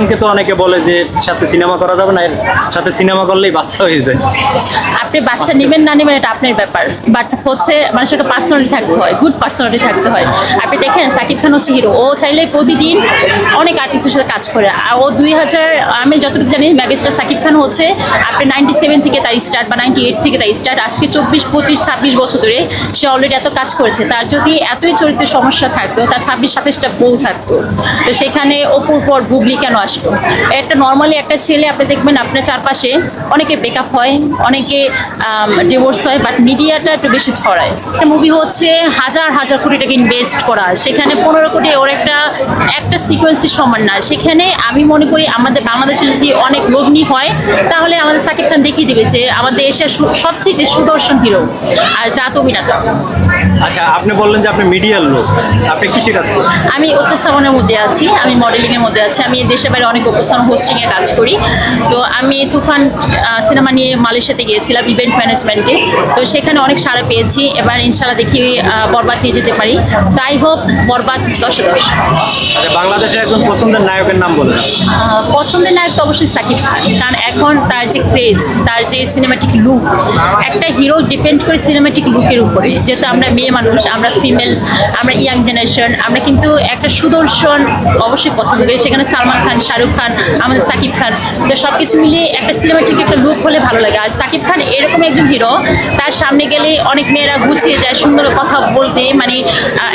খানকে তো অনেকে বলে যে সাথে সিনেমা করা যাবে না, এর সাথে সিনেমা করলেই বাচ্চা হয়ে যায়। আপনি বাচ্চা নেবেন না নেবেন এটা আপনার ব্যাপার। বাট হচ্ছে মানুষের একটা পার্সোনালিটি থাকতে হয় গুড পার্সোনালিটি থাকতে হয়। আপনি দেখেন, সাকিব খান হচ্ছে হিরো ও চাইলে প্রতিদিন অনেক আর্টিস্টের সাথে কাজ করে। আর ও দুই হাজার, আমি যতটুকু জানি ম্যাগেস্টার সাকিব খান হচ্ছে আপনি নাইনটি সেভেন থেকে তার স্টার্ট বা নাইনটি এইট থেকে তার স্টার্ট আজকে চব্বিশ, পঁচিশ, ছাব্বিশ বছর ধরে সে অলরেডি এত কাজ করেছে। তার যদি এতই চরিত্রের সমস্যা থাকতো, তার ছাব্বিশ, সাতাশটা বউ থাকতো। তো সেখানে অপুর পর বুবলি কেন আসতো। একটা নর্মালি একটা ছেলে আপনি দেখবেন আপনার চারপাশে অনেকে ব্রেকআপ হয় অনেকে ডিভোর্স হয় বাট মিডিয়াটা একটু বেশি ছড়ায়। একটা মুভি হচ্ছে হাজার হাজার কোটি টাকা ইনভেস্ট করা। সেখানে পনেরো কোটি ওর একটা একটা সিকোয়েন্সের সমান না। সেখানে আমি মনে করি আমাদের বাংলাদেশে যদি অনেক লগ্নি হয় তাহলে আমাদের সাকিব খান দেখিয়ে দেবে যে আমাদের এশিয়ার সবচেয়ে সুদর্শন হিরো আর জাত অভিনেতা। আচ্ছা আপনি বললেন যে আপনি মিডিয়ার লোক। আপনি কিসে কাজ করেন আমি উপস্থাপনের মধ্যে আছি আমি মডেলিংয়ের মধ্যে আছি আমি দেশের বাইরে অনেক উপস্থাপন হোস্টিং এ কাজ করি। তো আমি তুফান সিনেমা নিয়ে মালয়েশিয়াতে গিয়েছিলাম ইভেন্ট ম্যানেজমেন্টে তো সেখানে অনেক সাড়া পেয়েছি। এবার ইনশাল্লাহ দেখি বরবাদ নিয়ে যেতে পারি। তাই হোক বরবাদ দশে দশ। আচ্ছা বাংলাদেশের একজন পছন্দের নায়কের নাম আহ, পছন্দের নায়ক তো অবশ্যই সাকিব খান। কারণ এখন তার যে ক্রেজ তার যে সিনেমাটিক লুক একটা হিরো ডিপেন্ড করে সিনেমাটিক লুকের উপরে। যেহেতু আমরা মেয়ে মানুষ আমরা ফিমেল আমরা ইয়াং জেনারেশন আমরা কিন্তু একটা সুদর্শন অবশ্যই পছন্দ করি। সেখানে সালমান খান শাহরুখ খান, আমাদের সাকিব খান। তো সব কিছু মিলিয়ে একটা সিনেমাটিক একটা লুক হলে ভালো লাগে। আর সাকিব খান এরকম একজন হিরো তার সামনে গেলে অনেক মেয়েরা গুছিয়ে যায়, সুন্দর কথা বলতে মানে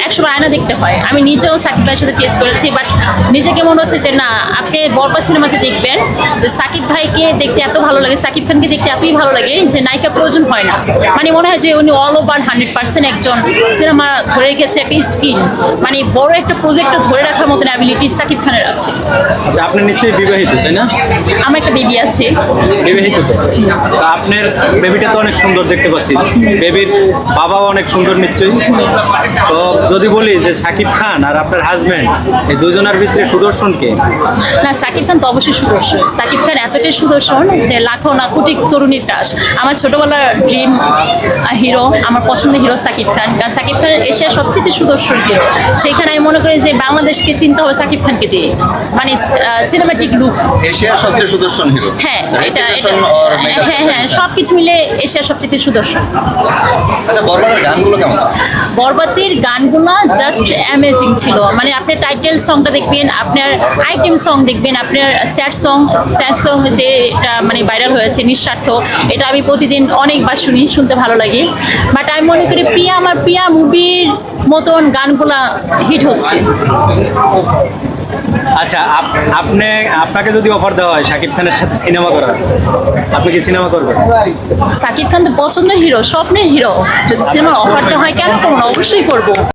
একশো আয়না দেখতে হয়। আমি নিজেও সাকিব ভাইয়ের সাথে ফেস করেছি বাট নিজেকে মনে হচ্ছে যে না, আপনি বরবা সিনেমাতে দেখবেন। যে সাকিব ভাইকে দেখতে এত ভালো লাগে, সাকিব খানকে দেখতে এতই ভালো লাগে যে নায়িকার প্রয়োজন হয় না। মানে মনে হয় যে উনি অল ওভার হান্ড্রেড পার্সেন্ট একজন সিনেমা ধরে রেখেছে একটা স্কিল মানে বড় একটা প্রজেক্ট ধরে রাখার মতন অ্যাবিলিটি সাকিব খানের আছে। আচ্ছা আপনি নিশ্চয়ই বিবাহিত তাই না? আমার একটা বেবি আছে। বিবাহিত তো? তা আপনার বেবিটা তো অনেক সুন্দর দেখতে পাচ্ছি। বেবির বাবাও অনেক সুন্দর নিশ্চয়ই। তো যদি বলি যে সাকিব খান আর আপনার হাজবেন্ড এই দুজনের ভিতরে সুদর্শন কে? না সাকিব খান তো অবশ্যই সুদর্শন। সাকিব খান এতটাই সুদর্শন যে লাখো না কোটি তরুণীর ক্রাশ আমার ছোটবেলার ড্রিম হিরো আমার পছন্দের হিরো সাকিব খান। কারণ সাকিব খান এশিয়ার সবচেয়ে সুদর্শন হিরো সেইখানে আমি মনে করি যে বাংলাদেশকে চিন্তা হবে সাকিব খানকে দিয়ে। মানে সিনেমাটিক লুক এশিয়ার সবচেয়ে সুদর্শন হিরো। হ্যাঁ এটা হ্যাঁ হ্যাঁ সব কিছু মিলে এশিয়ার সবচেয়ে সুদর্শন। আচ্ছা বরবাদের গানগুলো কেমন? ছিল? বরবাতির গানগুলো জাস্ট অ্যামেজিং ছিল। মানে আপনার টাইটেল সংটা দেখবেন আপনার আইটেম সং দেখবেন আপনার স্যাড সং স্যাড সং যে এটা মানে ভাইরাল হয়েছে নিঃস্বার্থ এটা আমি প্রতিদিন অনেকবার শুনি শুনতে ভালো লাগে। বাট আমি মনে করি প্রিয়া আমার প্রিয়া মুভির মতন গানগুলা হিট হচ্ছে। আচ্ছা আপ- আপনি আপনাকে যদি অফার দেওয়া হয়, শাকিব খানের সাথে সিনেমা করার, আপনি কি সিনেমা করবেন? সাকিব খান তো পছন্দের হিরো স্বপ্নের হিরো যদি সিনেমার অফারটা হয় কেন করব অবশ্যই করব।